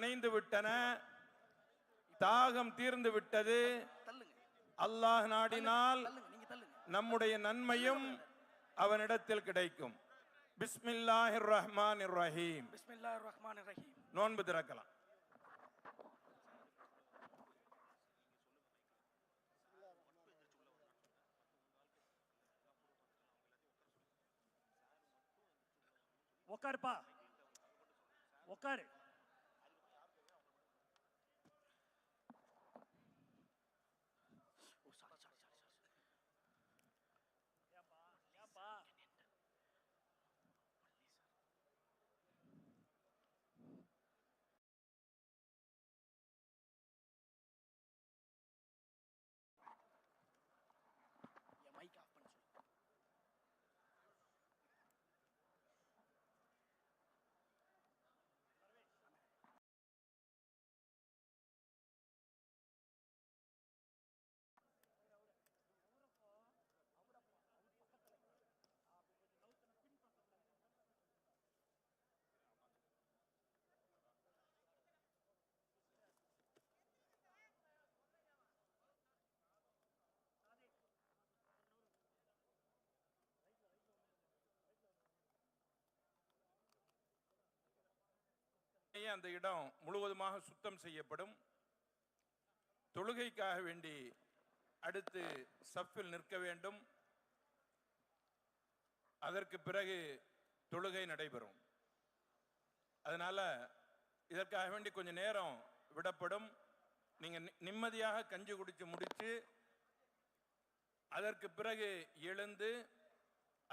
நனைந்து விட்டன. தாகம் தீர்ந்து விட்டது. அல்லாஹ் நாடினால் நம்முடைய நன்மையும் அவனிடத்தில் கிடைக்கும். பிஸ்மில்லாஹிர் ரஹ்மானிர் ரஹீம் பிஸ்மில்லாஹிர் ரஹ்மானிர் ரஹீம் நோன்பு திறக்கலாம். உக்காருப்பா. உக்காரு. அந்த இடம் முழுவதுமாக சுத்தம் செய்யப்படும். தொழுகைக்காக வேண்டி அடுத்து சஃப்பில் நிற்க வேண்டும். அதற்கு பிறகு தொழுகை நடைபெறும். அதனால இதற்காக வேண்டி கொஞ்சம் நேரம் விடப்படும். நீங்க நிம்மதியாக கஞ்சி குடிச்சு முடிச்சு அதற்கு பிறகு எழுந்து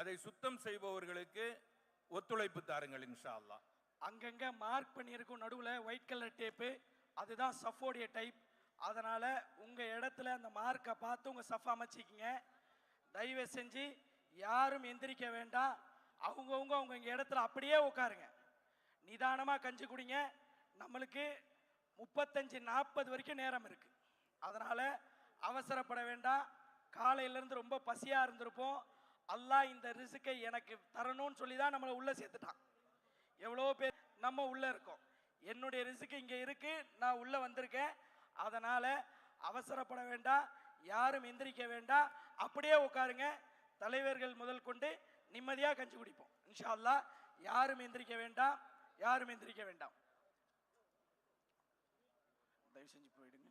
அதை சுத்தம் செய்பவர்களுக்கு ஒத்துழைப்பு தாருங்கள் இன்ஷா அல்லா அங்கங்க மார்க் பண்ணியிருக்கும் நடுவில் ஒயிட் கலர் டேப்பு அதுதான் சஃபோடைய டைப் அதனால் உங்கள் இடத்துல அந்த மார்க்கை பார்த்து உங்கள் சஃப் அமைச்சிக்கிங்க. தயவு செஞ்சு யாரும் எந்திரிக்க வேண்டாம். அவங்கவுங்க அவங்க இடத்துல அப்படியே உட்காருங்க. நிதானமாக கஞ்சி குடிங்க. நம்மளுக்கு முப்பத்தஞ்சு நாற்பது வரைக்கும் நேரம் இருக்குது அதனால் அவசரப்பட வேண்டாம். காலையிலேருந்து ரொம்ப பசியாக இருந்திருப்போம். அல்லாஹ் இந்த ரிசுக்கை எனக்கு தரணும்னு சொல்லி தான் நம்மளை உள்ளே சேர்த்துட்டான். எவ்வளோ பேர் நம்ம உள்ளே இருக்கோம். என்னுடைய ரிசுக்கு இங்கே இருக்குது நான் உள்ளே வந்திருக்கேன். அதனால் அவசரப்பட வேண்டாம் யாரும் எந்திரிக்க வேண்டாம். அப்படியே உட்காருங்க. தலைவர்கள் முதல் கொண்டு நிம்மதியாக கஞ்சி குடிப்போம். இன்ஷா அல்லாஹ் யாரும் எந்திரிக்க வேண்டாம் யாரும் எந்திரிக்க வேண்டாம். தயவு செஞ்சு போயிடுங்க.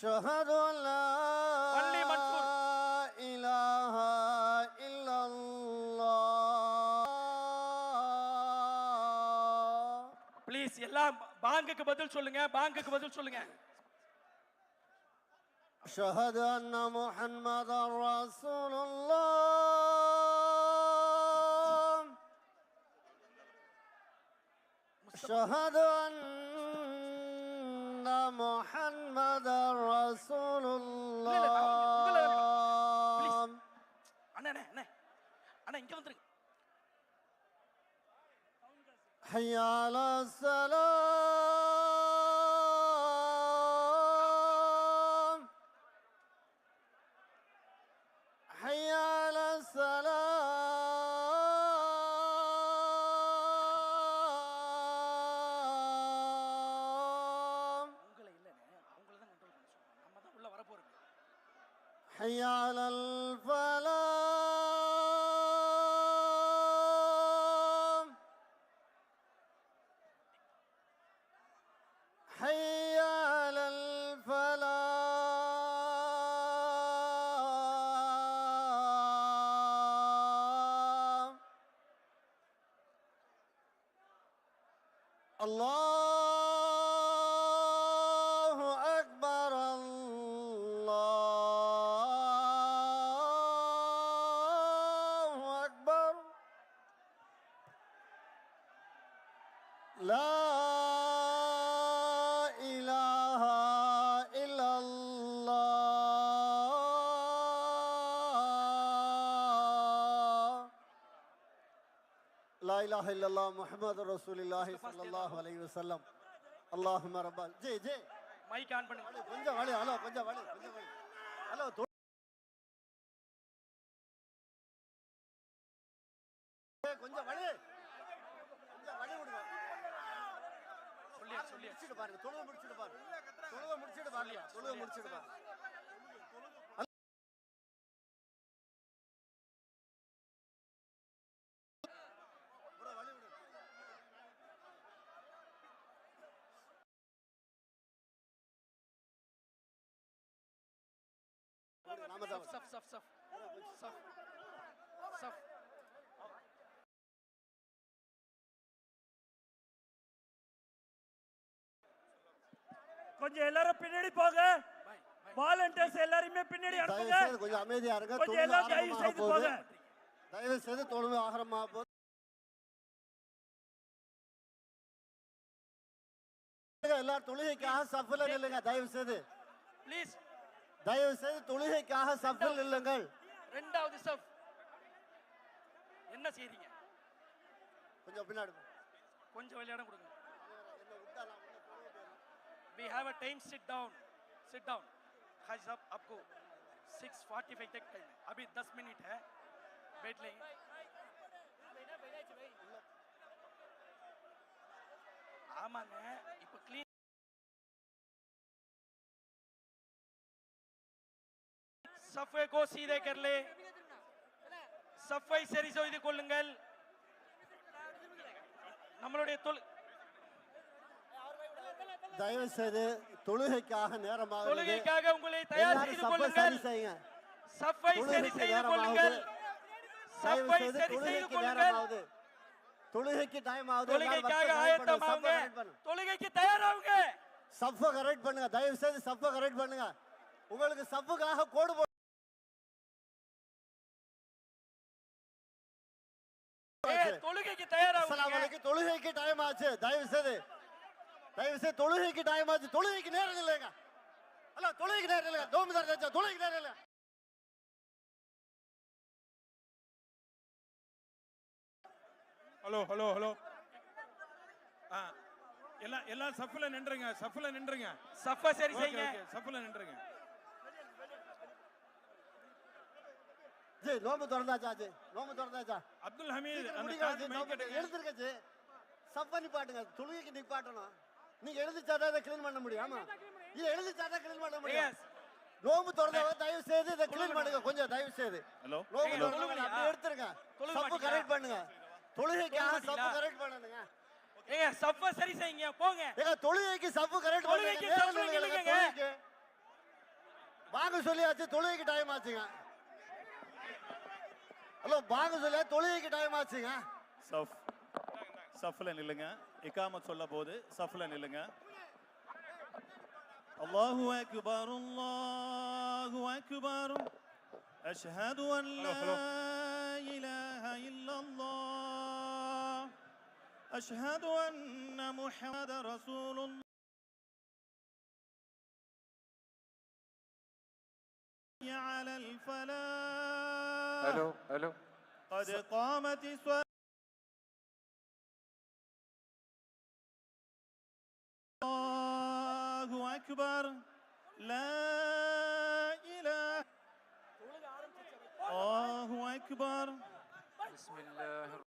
أشهد أن لا ولي منصور. إله إلا الله ப்ளீஸ் எல்லாம் பாங்குக்கு பதில் சொல்லுங்க பாங்குக்கு பதில் சொல்லுங்க أشهد أن محمد رسول الله أشهد أن محمد رسول இல்ல, இல்ல, உங்களை- please. الله அண்ணா அண்ணா அண்ணா அண்ணா இங்க வந்துருங்க حي على السلام حي على الفلاح. حي على الفلاح. الله லாயிலாக இல்லல்லா முஹமது ரசூல் இல்லாஹி சல்லாஹ் அலைவு செல்லம் அல்லாஹ் மரபா ஜே ஜே மைக் ஆன் பண்ணு கொஞ்சம் வலி ஹலோ கொஞ்சம் வலி கொஞ்சம் வலி ஹலோ கொஞ்சம் வலி கொஞ்சம் வலி விடுங்க சொல்லியா சொல்லியா பாருங்க தொழுவை முடிச்சிட்டு பாருங்க தொழுவ முடிச்சிட்டு பாருங்க தொழுவை முடிச்சிட்டு பாருங்க தான் சஃப் சஃப் சஃப் சஃப் சஃப் கொஞ்சம் எல்லாரும் பின்னாடி போங்க. வாலண்டியர்ஸ் எல்லாரையுமே பின்னாடி அனுப்புங்க. கொஞ்சம் அமைதியா இருங்க. கொஞ்சம் எல்லாம் தயவு செய்து போங்க. தயவு செய்து ஆரம்பமாக போகுது. எல்லாரும் தொழுகைக்காக சஃபில் நில்லுங்க. தயவு செய்து. ப்ளீஸ் தயவு செய்து தொழுகைக்காக சஃபில் நில்லுங்கள் ரெண்டாவது சஃப் என்ன செய்றீங்க கொஞ்சம் பின்னாடி போ. கொஞ்சம் விளையாடம் கொடுங்க என்னை விட்டா நான் உள்ள தொழுகை போயிடுவேன். we have a time sit down sit down हाजी साहब आपको 6:45 तक टाइम है अभी 10 मिनट है बैठ लेंगे ஆமாங்க இப்போ க்ளீன் சஃபை கோ சீதை கர்லே சஃபை சரி செய்து கொள்ளுங்கள். நம்மளுடைய தயவு செய்து தொழுகைக்காக நேரமாக தொழுகைக்காக உங்களை தயார் செய்து கொள்ளுங்கள். சஃபை சரி செய்து கொள்ளுங்கள். சஃபை சரி செய்து கொள்ளுங்கள். தொழுகைக்கு டைம் ஆகுது தொழுகைக்காக ஆயத்தமாவுங்க தொழுகைக்கு தயாராவுங்க சஃப்பை கரெக்ட் பண்ணுங்க. தயவு செய்து சஃப்பை கரெக்ட் பண்ணுங்க. உங்களுக்கு சஃப்புக்காக கோடு டைம் ஆச்சு தயவு செய்து தயவு செய்து தொழுகைக்கு டைம் ஆச்சு தொழுகைக்கு நேரம் இல்லைங்க. அல்ல தொழுகைக்கு நேரம் இல்லைங்க. தோமிதார் தேச்சா தொழுகைக்கு நேரம் இல்லை. Hello hello hello. ஆ எல்லாம் எல்லாம் சஃப்ல நின்றுங்க சஃப்ல நின்றுங்க சஃபை சரி செய்யுங்க. சஃப்ல நின்றுங்க ஜி நோம்பு திறந்தாச்சா ஜி? நோம்பு திறந்தாச்சா? அப்துல் ஹமீத் அந்த மைக் ஜி. சப்ப நிப்பாட்டுங்க. தொழுகைக்கு நிப்பாட்டணும். நீங்க எழுதிச்சாதான் இதை க்ளீன் பண்ண முடியும்? ஆமா. இது எழுதிச்சாதான் க்ளீன் பண்ண முடியும். நோம்பு திறந்தவ தயவு செய்து இதை க்ளீன் பண்ணுங்க. கொஞ்சம் தயவு செய்து ஹலோ நோம்பு? அப்படியே எடுத்துருங்க. சப்பு? கரெக்ட் பண்ணுங்க. தொழுகைக்காக தொழுக சப்பு? கரெக்ட் பண்ணணுங்க ஏங்க சஃபை சரி செய்யுங்க. போங்க. ஏங்க தொழுகைக்கு சப்பு கரெக்ட் பண்ணுங்க. சப்பு. தொழுகைக்கு. வாங்க சொல்லியாச்சு தொழுகைக்கு டைம் ஆச்சுங்க. ஹலோ வாங்க சொல்லியா தொழுகைக்கு டைம் ஆச்சுங்க. சஃப். சஃப்ல நில்லுங்க இகாமத் சொல்ல போது சஃப்ல நில்லுங்க அல்லாஹு அக்பர் அல்லாஹு அக்பர் அஷ்ஹது அன் லா இலாஹ இல்லல்லாஹ் அஷ்ஹது அன்ன முஹம்மத ரசூலுல்லாஹ் على الفلاح الو الو قد قامت الصلاة الله أكبر. لا إله. الله أكبر. بسم الله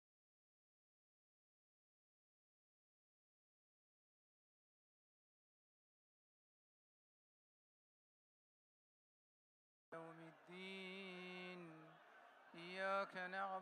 يوم الدين. إياك نعبد